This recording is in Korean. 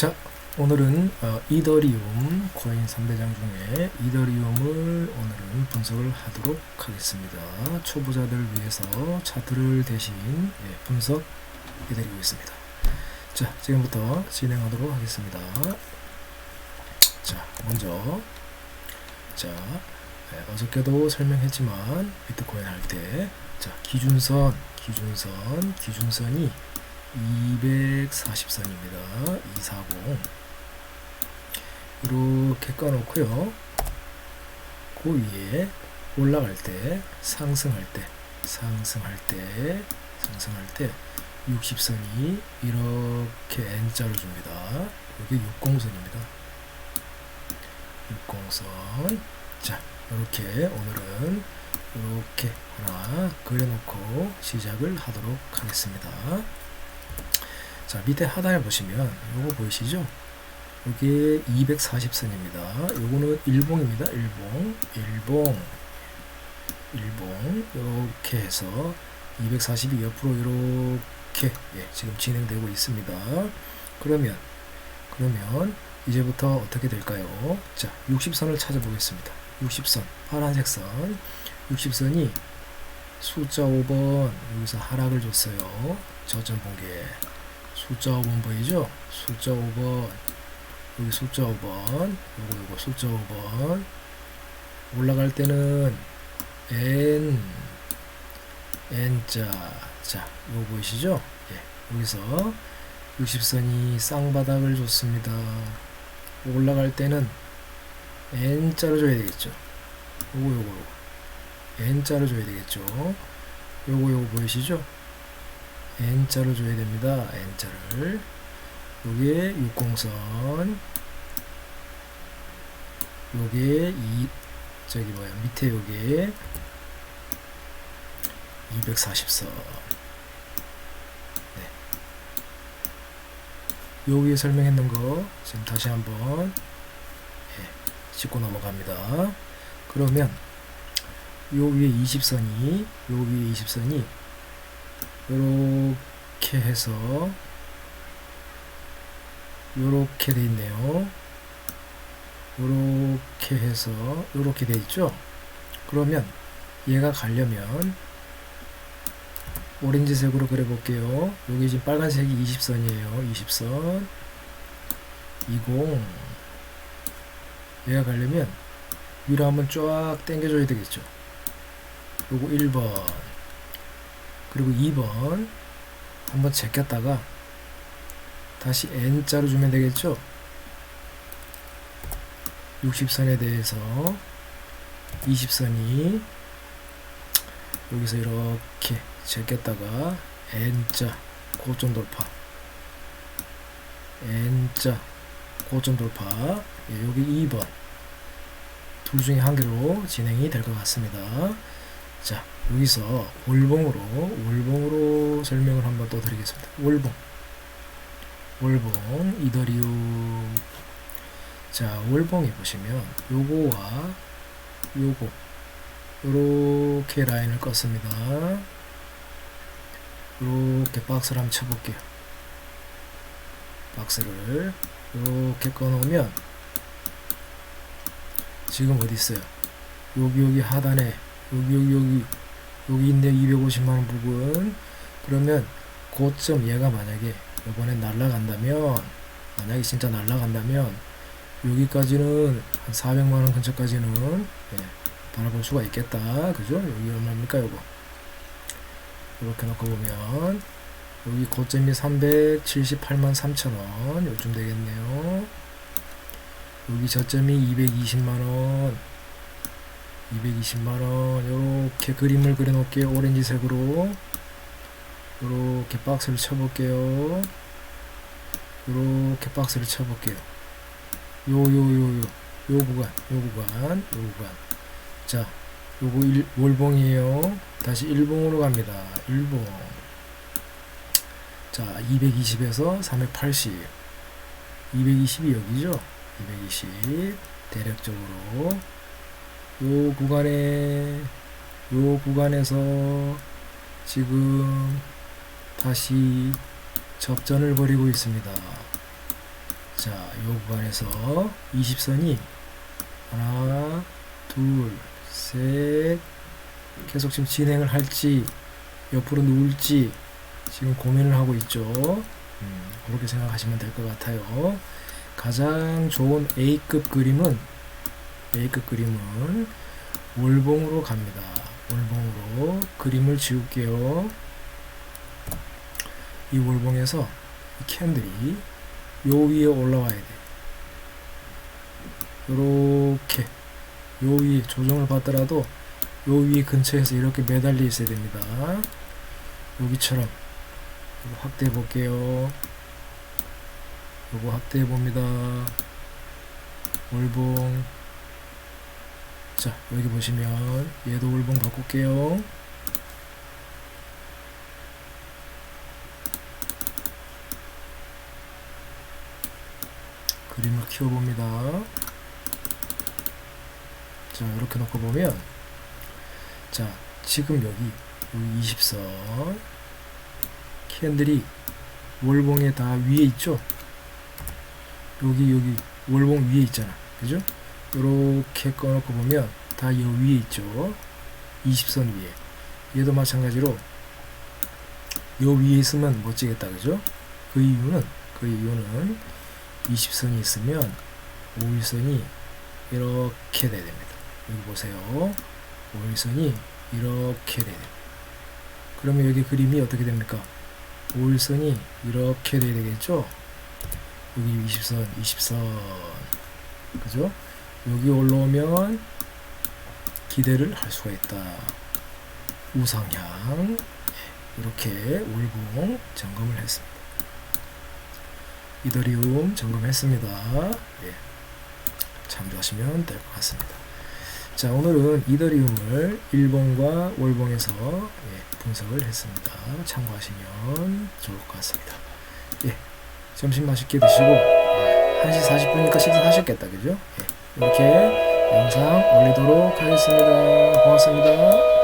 자, 오늘은 어, 이더리움 코인 3대장 중에 이더리움을 오늘은 분석을 하도록 하겠습니다. 초보자들 위해서 차트를 대신 예, 분석해드리고 있습니다. 자, 지금부터 진행하도록 하겠습니다. 자, 먼저 자, 예, 어저께도 설명했지만 비트코인 할 때 자, 기준선, 기준선, 기준선이 240선입니다. 240 이렇게 꺼놓고요. 그 위에 올라갈 때 상승할 때 상승할 때 상승할 때 60선이 이렇게 N자를 줍니다. 이게 60선입니다. 60선 자 이렇게 오늘은 이렇게 하나 그려놓고 시작을 하도록 하겠습니다. 자 밑에 하단에 보시면 요거 보이시죠? 이게 240선입니다. 요거는 일봉입니다. 일봉, 일봉, 일봉 이렇게 해서 240이 옆으로 이렇게 예, 지금 진행되고 있습니다. 그러면 그러면 이제부터 어떻게 될까요? 자, 60선을 찾아보겠습니다. 60선, 파란색 선, 60선이 숫자 5번 여기서 하락을 줬어요. 저점 봉계 숫자 5번 보이죠? 숫자 5번 여기 숫자 5번 요거 요거 숫자 5번 올라갈 때는 N N자 자 요거 보이시죠? 예, 여기서 60선이 쌍바닥을 줬습니다. 올라갈 때는 N자로 줘야 되겠죠. 요거 요거 요거 N자로 줘야 되겠죠. 요거 요거 보이시죠? N자로 줘야 됩니다. N자를 요게 60선 요게 이 저기 뭐야 밑에 요게 240선 네. 요 위에 설명했는 거 지금 다시 한번 예, 짚고 넘어갑니다. 그러면 요 위에 20선이 요 위에 20선이 요렇게 해서 요렇게 돼 있네요. 요렇게 해서 요렇게 돼 있죠. 그러면 얘가 가려면 오렌지색으로 그려 볼게요. 여기 지금 빨간색이 20선이에요. 20선 20 얘가 가려면 위로 한번 쫙 당겨줘야 되겠죠. 요거 1번 그리고 2번 한번 제꼈다가 다시 N자로 주면 되겠죠? 60선에 대해서 20선이 여기서 이렇게 제꼈다가 N자 고점 돌파. N자 고점 돌파. 예, 여기 2번. 둘 중에 한 개로 진행이 될 것 같습니다 자 여기서 월봉으로 월봉으로 설명을 한번 또 드리겠습니다. 월봉 월봉 이더리움 자 월봉에 보시면 요거와 요거 요렇게 라인을 껐습니다. 요렇게 박스를 한번 쳐볼게요. 박스를 요렇게 꺼놓으면 지금 어디 있어요? 여기 여기 하단에 여기 여기 여기 여기 있네 250만원 부분. 그러면 고점 얘가 만약에 이번에 날라간다면 만약에 진짜 날라간다면 여기까지는 한 400만원 근처까지는 예, 바라볼 수가 있겠다. 그죠? 여기 얼마입니까 요거? 이렇게 놓고 보면 여기 고점이 378만 3천원. 요즘 되겠네요. 여기 저점이 220만원 220만원. 이렇게 그림을 그려 놓을게요. 오렌지색으로. 이렇게 박스를 쳐 볼게요. 이렇게 박스를 쳐 볼게요. 요요 요 구간 요 구간 요 구간. 자 요거 일, 월봉이에요. 다시 일봉으로 갑니다. 일봉. 자 220에서 380 220이 여기죠? 220 대략적으로 요 구간에 요 구간에서 지금 다시 접전을 벌이고 있습니다. 자, 요 구간에서 20선이 하나, 둘, 셋 계속 지금 진행을 할지 옆으로 누울지 지금 고민을 하고 있죠. 음, 그렇게 생각하시면 될 것 같아요. 가장 좋은 A급 그림은 A급 그림은 월봉으로 갑니다. 월봉으로 그림을 지울게요. 이 월봉에서 이 캔들이 요 위에 올라와야 돼. 요렇게 요 위에 조정을 받더라도 요 위에 근처에서 이렇게 매달려 있어야 됩니다. 여기처럼 확대해 볼게요. 요거 확대해 봅니다. 월봉 자 여기 보시면 얘도 월봉 바꿀게요. 그림을 키워봅니다. 자, 이렇게 놓고 보면, 자, 지금 여기, 여기 20선, 캔들이 월봉에 다 위에 있죠? 여기, 여기, 월봉 위에 있잖아. 그죠? 이렇게 꺼놓고 보면, 다여 위에 있죠? 20선 위에. 얘도 마찬가지로, 요 위에 있으면 멋지겠다. 그죠? 그 이유는, 그 이유는, 20선이 있으면 5일선이 이렇게 돼야 됩니다. 여기 보세요. 5일선이 이렇게 돼야 됩니다. 그러면 여기 그림이 어떻게 됩니까? 5일선이 이렇게 돼야 되겠죠? 여기 20선, 20선. 그죠? 여기 올라오면 기대를 할 수가 있다. 우상향. 이렇게 월봉 점검을 했습니다. 이더리움 점검했습니다. 예. 참조하시면 될 것 같습니다. 자, 오늘은 이더리움을 일봉과 월봉에서 예, 분석을 했습니다. 참고하시면 좋을 것 같습니다. 예. 점심 맛있게 드시고 예, 1시 40분이니까 식사하셨겠다. 그죠? 예. 이렇게 영상 올리도록 하겠습니다. 고맙습니다.